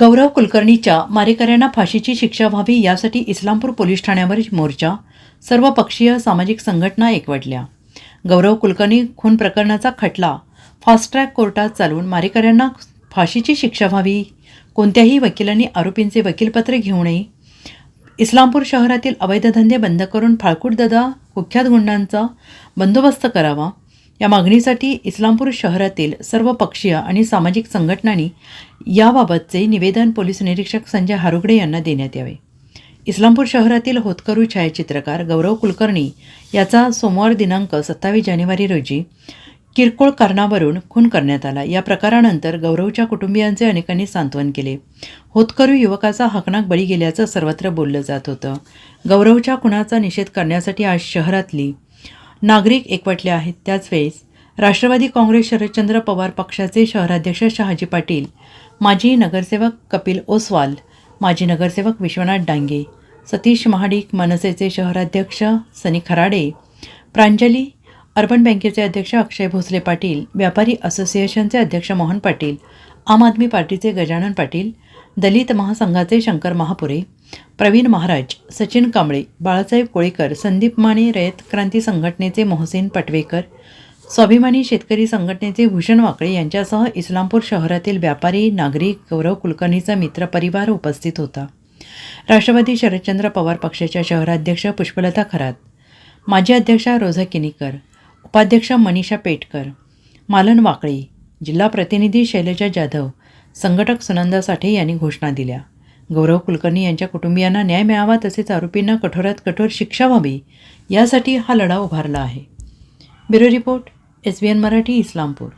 गौरव कुलकर्णीच्या मारेकऱ्यांना फाशीची शिक्षा व्हावी यासाठी इस्लामपूर पोलीस ठाण्यावर मोर्चा सर्वपक्षीय सामाजिक संघटना एकवटल्या. गौरव कुलकर्णी खून प्रकरणाचा खटला फास्ट ट्रॅक कोर्टात चालवून मारेकऱ्यांना फाशीची शिक्षा व्हावी कोणत्याही वकिलांनी आरोपींचे वकीलपत्र घेऊ नये. इस्लामपूर शहरातील अवैध धंदे बंद करून फाळकूट ददा कुख्यात गुंडांचा बंदोबस्त करावा. या मागणीसाठी इस्लामपूर शहरातील सर्व पक्षीय आणि सामाजिक संघटनांनी याबाबतचे निवेदन पोलीस निरीक्षक संजय हारुगडे यांना देण्यात यावे. इस्लामपूर शहरातील होतकरू छायाचित्रकार गौरव कुलकर्णी याचा सोमवार दिनांक सत्तावीस जानेवारी रोजी किरकोळ कारणावरून खून करण्यात आला. या प्रकारानंतर गौरवच्या कुटुंबियांचे अनेकांनी सांत्वन केले. होतकरू युवकाचा हकनाक बळी गेल्याचं सर्वत्र बोललं जात होतं. गौरवच्या खुनाचा निषेध करण्यासाठी आज शहरातली नागरिक एकवटले आहेत. त्याच वेळेस राष्ट्रवादी काँग्रेस शरदचंद्र पवार पक्षाचे शहराध्यक्ष शहाजी पाटील माजी नगरसेवक कपिल ओसवाल माजी नगरसेवक विश्वनाथ डांगे सतीश महाडिक मनसेचे शहराध्यक्ष सनी खराडे प्रांजली अर्बन बँकेचे अध्यक्ष अक्षय भोसले पाटील व्यापारी असोसिएशनचे अध्यक्ष मोहन पाटील आम आदमी पार्टीचे गजानन पाटील दलित महासंघाचे शंकर महापुरे प्रवीण महाराज सचिन कांबळे बाळासाहेब कोळेकर संदीप माने रयत क्रांती संघटनेचे मोहसेन पटवेकर स्वाभिमानी शेतकरी संघटनेचे भूषण वाकळे यांच्यासह इस्लामपूर शहरातील व्यापारी नागरिक गौरव कुलकर्णीचा मित्रपरिवार उपस्थित होता. राष्ट्रवादी शरदचंद्र पवार पक्षाच्या शहराध्यक्ष पुष्पलता खरात. माजी अध्यक्षा रोझा किनीकर उपाध्यक्ष मनीषा पेटकर मालन वाकळे जिल्हा प्रतिनिधी शैलजा जाधव संघटक सुनंदा साठे यांनी घोषणा दिल्या. गौरव कुलकर्णी यांच्या कुटुंबियांना न्याय मिळावा तसेच आरोपींना कठोरात कठोर शिक्षा व्हावी यासाठी हा लढा उभारला आहे. Bureau report S B N Marathi Islampur.